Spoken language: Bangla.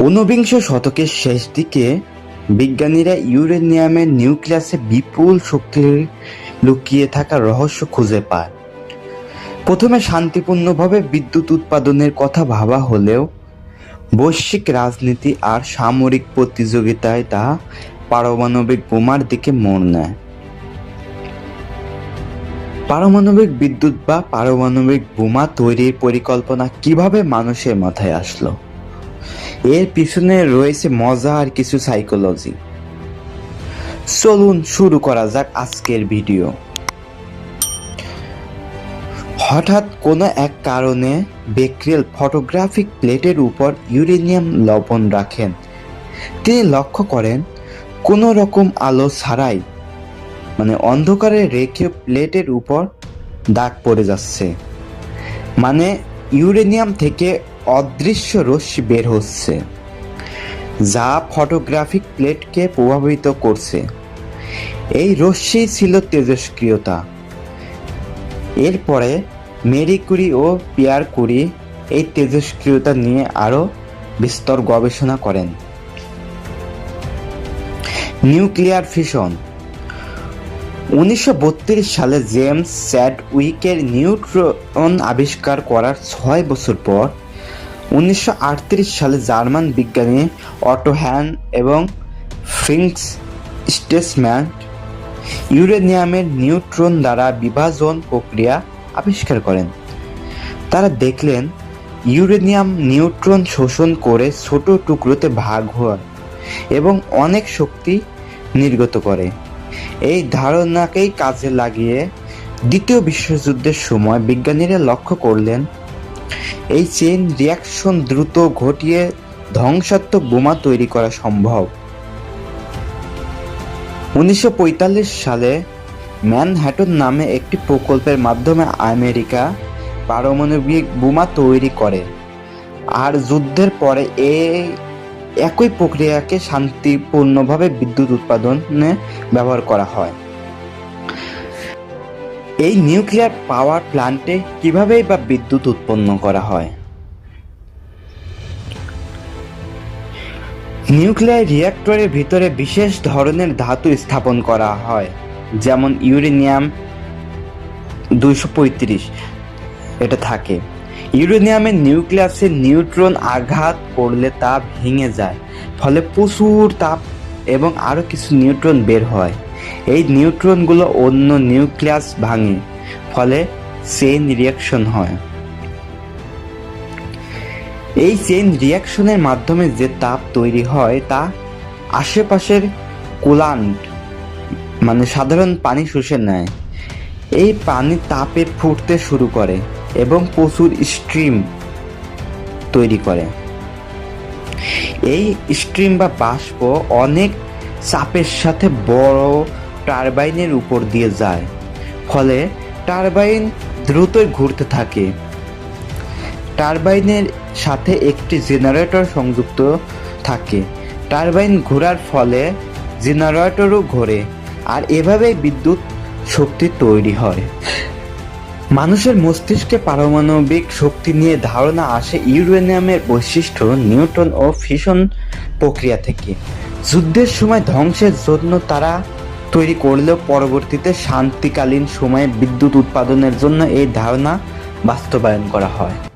ঊনবিংশ শতকের শেষ দিকে বিজ্ঞানীরা ইউরেনিয়ামের নিউক্লিয়াসে বিপুল শক্তি লুকিয়ে থাকা রহস্য খুঁজে পায়। প্রথমে শান্তিপূর্ণভাবে বিদ্যুৎ উৎপাদনের কথা ভাবা হলেও বৈশ্বিক রাজনীতি আর সামরিক প্রতিযোগিতায় তা পারমাণবিক বোমার দিকে মোড় নেয়। পারমাণবিক বিদ্যুৎ বা পারমাণবিক বোমা তৈরির পরিকল্পনা কীভাবে মানুষের মাথায় আসলো? এর পিছনে রয়েছে মজা আর কিছু সাইকোলজি চলুন শুরু করা যাক আজকের ভিডিও হঠাৎ কোনো এক কারণে বেক্রেল ফটোগ্রাফিক প্লেটের উপর ইউরেনিয়াম লবণ রাখেন। তিনি লক্ষ্য করেন, কোনো রকম আলো ছাড়াই মানে অন্ধকারে রেখে প্লেটের উপর দাগ পড়ে যাচ্ছে। মানে ইউরেনিয়াম থেকে অদৃশ্য রশ্মি বের হচ্ছে, যা ফটোগ্রাফিক প্লেটকে প্রভাবিত করছে। এই রশ্মি ছিল তেজস্ক্রিয়তা। এরপরে মেরি কুরি ও পিয়ার কুরি এই তেজস্ক্রিয়তা নিয়ে আরও বিস্তর গবেষণা করেন। নিউক্লিয়ার ফিশন উনিশশো বত্রিশ সালে জেমস স্যাডউইকের নিউট্রন আবিষ্কার করার ছয় বছর পর উনিশশো আটত্রিশ সালে জার্মান বিজ্ঞানী অটো হ্যান এবং ফ্রিংস স্টেসম্যান ইউরেনিয়ামের নিউট্রন দ্বারা বিভাজন প্রক্রিয়া আবিষ্কার করেন। তারা দেখলেন, ইউরেনিয়াম নিউট্রন শোষণ করে ছোট টুকরোতে ভাগ হয় এবং অনেক শক্তি নির্গত করে। এই ধারণাকেই কাজে লাগিয়ে দ্বিতীয় বিশ্বযুদ্ধের সময় বিজ্ঞানীরা লক্ষ্য করলেন এই চেইন রিয়াকশন দ্রুত ঘটিয়ে ধ্বংসাত্মক বোমা তৈরি করা সম্ভব। উনিশশো পঁয়তাল্লিশ সালে ম্যানহ্যাটন নামে একটি প্রকল্পের মাধ্যমে আমেরিকা পারমাণবিক বোমা তৈরি করে আর যুদ্ধের পরে এই একই প্রক্রিয়াকে শান্তিপূর্ণভাবে বিদ্যুৎ উৎপাদনে ব্যবহার করা হয়। এই নিউক্লিয়ার পাওয়ার প্ল্যান্টে কিভাবেই বা বিদ্যুৎ উৎপন্ন করা হয়? নিউক্লিয়ার রিঅ্যাক্টরের ভিতরে বিশেষ ধরনের ধাতু স্থাপন করা হয়, যেমন ইউরেনিয়াম দুইশো পঁয়ত্রিশ। এটা থাকে। ইউরেনিয়ামের নিউক্লিয়াসে নিউট্রন আঘাত করলে তা ভেঙে যায়, ফলে প্রচুর তাপ এবং আরও কিছু নিউট্রন বের হয়। এই নিউট্রনগুলো অন্য নিউক্লিয়াস ভাঙে, ফলে চেইন রিয়াকশন হয়। এই চেইন রিয়াকশনের মাধ্যমে যে তাপ তৈরি হয়, তা আশেপাশের কুলান্ট মানে সাধারণ পানি শুষে নেয়। এই পানি তাপে ফুটতে শুরু করে এবং প্রচুর স্ট্রিম তৈরি করে। এই স্ট্রিম বা বাষ্প অনেক চাপের সাথে বড় টারবাইনের উপর দিয়ে যায়। ফলে টারবাইন দ্রুতই ঘুরতে থাকে। টারবাইনের সাথে একটি জেনারেটর সংযুক্ত থাকে। টারবাইন ঘোরার ফলে জেনারেটরও ঘোরে আর এভাবেই বিদ্যুৎ শক্তি তৈরি হয়। মানুষের মস্তিষ্কে পারমাণবিক শক্তি নিয়ে ধারণা আসে ইউরেনিয়ামের বৈশিষ্ট্য নিউটন ও ফিশন প্রক্রিয়া থেকে। যুদ্ধের সময় ধ্বংসের জন্য তারা তৈরি করলেও পরবর্তীতে শান্তিকালীন সময়ে বিদ্যুৎ উৎপাদনের জন্য এই ধারণা বাস্তবায়ন করা হয়।